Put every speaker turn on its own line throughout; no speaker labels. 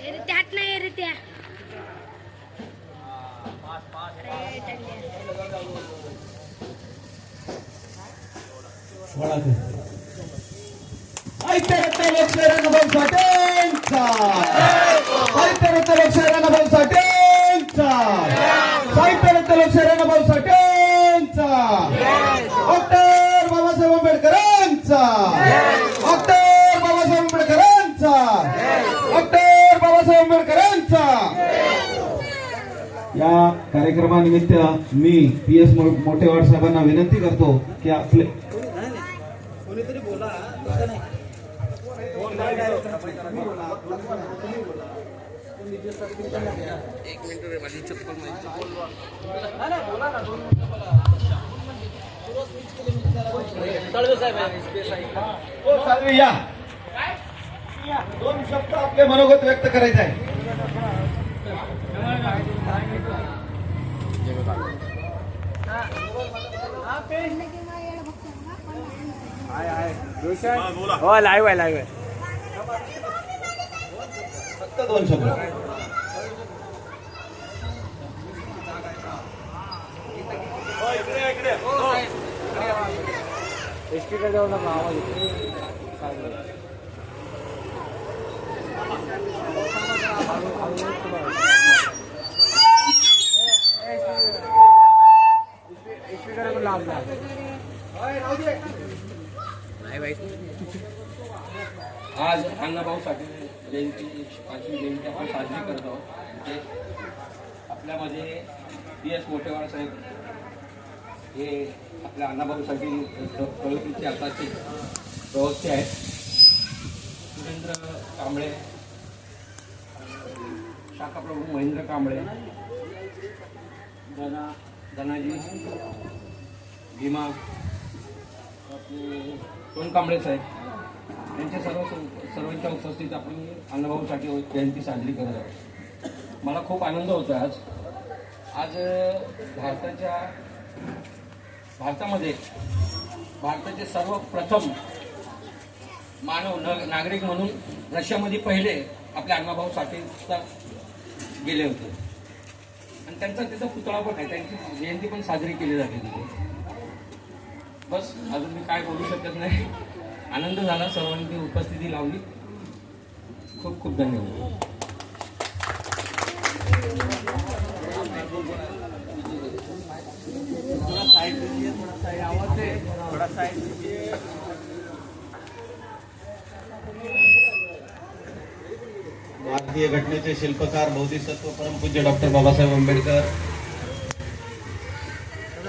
ए रे त्यात नाही रे त्या अरे, टंड्या.
साहित्यरत्न लोकशाहीरांना भाऊ साठेंचा साहित्यरत्न लोकशाहीरांना भाऊ साठेंचा साहित्यरत्न लोकशाहीरांना भाऊ साठेंचा डॉक्टर बाबासाहेब आंबेडकरांचा डॉक्टर बाबासाहेब आंबेडकरांचा डॉक्टर बाबासाहेब आंबेडकरांचा या कार्यक्रमानिमित्त मी पी एस मोठेवाड साहेबांना विनंती करतो की आपले या. दोन शब्द आपले मनोगत व्यक्त करायचं आहे
हो लाईव्ह आहे लाईव्ह आहे.
फक्त दोन शब्द.
एसटीकडे जाऊ नका आवाज येतो.
आज अण्णाभाऊ साठे जयंती पाचवी जयंती आपण साजरी करत आहोत. म्हणजे आपल्यामध्ये पी एस मोठेवाड साहेब हे आपल्या अण्णाभाऊ साठे प्रगतीचे आताचे प्रवक्ते आहेत. सुरेंद्र कांबळे शाखा महेंद्र कांबळे धना धनाजी भीमा आपले सोन कांबळे साहेब. त्यांच्या सर्व सर्वांच्या उपस्थित आपण अण्णाभाऊसाठी जयंती साजरी करत आहोत. मला खूप आनंद होतो आज. आज भारताच्या भारतामध्ये भारताचे सर्वप्रथम मानव न नागरिक म्हणून रशियामध्ये पहिले आपले अण्णाभाऊ साठेचा गेले होते. आणि त्यांचा तिथं पुतळा पण आहे. त्यांची जयंती पण साजरी केली जाते तिथे. बस अजून मी काय बोलू शकत नाही. आनंद झाला सर्वांनी उपस्थिती लावली. खूप खूप धन्यवाद.
भारतीय घटनेचे शिल्पकार बोधिसत्व परमपूज्य डॉक्टर बाबासाहेब आंबेडकर.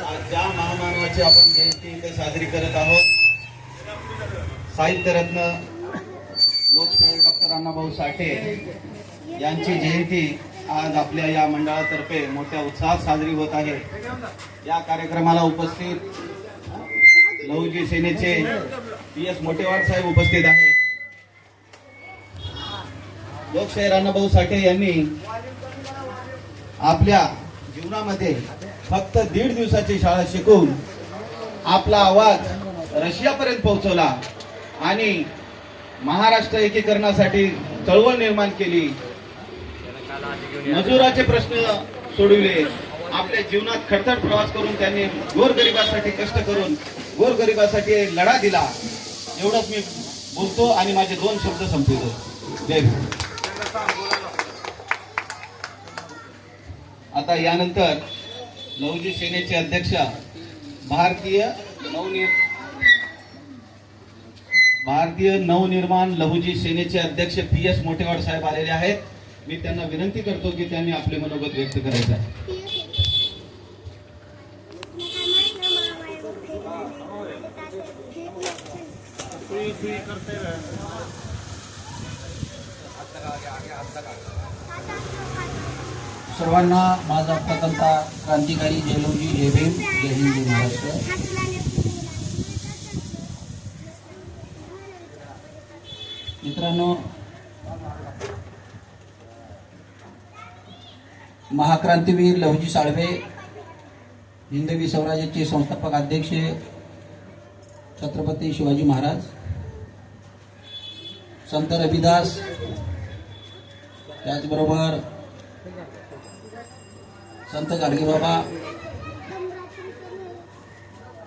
आज ज्या महामानवाची आपण जयंती इथे साजरी करत आहोत साहित्यरत्न लोकशाहीर डॉक्टर अण्णाभाऊ साठे यांची जयंती आज आपल्या या मंडळातर्फे मोठ्या उत्साहात साजरी होत आहे. या कार्यक्रमाला उपस्थित लहुजी सेनेचे पी एस मोटेवाड साहेब उपस्थित आहेत. लोकशाहीर अण्णाभाऊ साठे यांनी आपल्या जीवनामध्ये फक्त दीड दिवसाची शाळा शिकून आपला आवाज रशियापर्यंत पोहोचवला. आणि महाराष्ट्र एकीकरणासाठी चळवळ निर्माण केली. मजुराचे प्रश्न सोडविले. आपल्या जीवनात खडतर प्रवास करून त्यांनी गोरगरिबासाठी कष्ट करून गोरगरिबासाठी लढा दिला. एवढंच मी बोलतो आणि माझे दोन शब्द संपवितो. जय आता यानंतर लहुजी सेनेचे अध्यक्ष भारतीय नवनिर भारतीय नवनिर्माण लहुजी सेनेचे अध्यक्ष पी एस मोठेवाड साहेब आलेले आहेत. मी त्यांना विनंती करतो की त्यांनी आपले मनोगत व्यक्त करायचं आहे.
सर्वांना माझा प्रथमता क्रांतिकारी जयलोजी जय भीम जय हिंद महाराष्ट्र. मित्रांनो महाक्रांतीवीर लहुजी साळवे हिंदवी स्वराज्याचे संस्थापक अध्यक्ष छत्रपती शिवाजी महाराज संत रविदास त्याचबरोबर संत गाडगेबाबा